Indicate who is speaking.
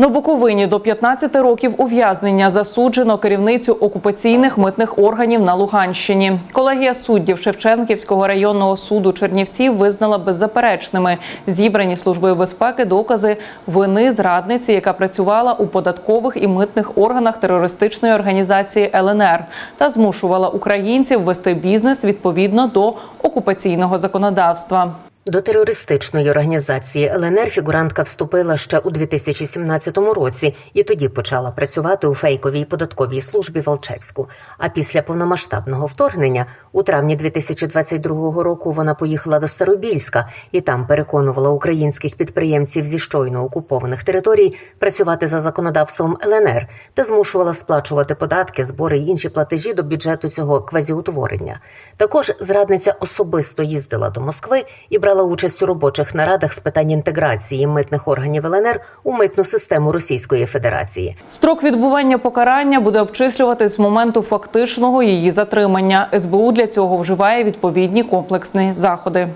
Speaker 1: На Буковині до 15 років ув'язнення засуджено керівницю окупаційних митних органів на Луганщині. Колегія суддів Шевченківського районного суду Чернівців визнала беззаперечними зібрані службою безпеки докази вини зрадниці, яка працювала у податкових і митних органах терористичної організації ЛНР та змушувала українців вести бізнес відповідно до окупаційного законодавства.
Speaker 2: До терористичної організації ЛНР фігурантка вступила ще у 2017 році і тоді почала працювати у фейковій податковій службі в Алчевську. А після повномасштабного вторгнення у травні 2022 року вона поїхала до Старобільська і там переконувала українських підприємців зі щойно окупованих територій працювати за законодавством ЛНР та змушувала сплачувати податки, збори й інші платежі до бюджету цього квазіутворення. Також зрадниця особисто їздила до Москви і брала участь у робочих нарадах з питань інтеграції митних органів ЛНР у митну систему Російської Федерації.
Speaker 1: Строк відбування покарання буде обчислюватись з моменту фактичного її затримання. СБУ для цього вживає відповідні комплексні заходи.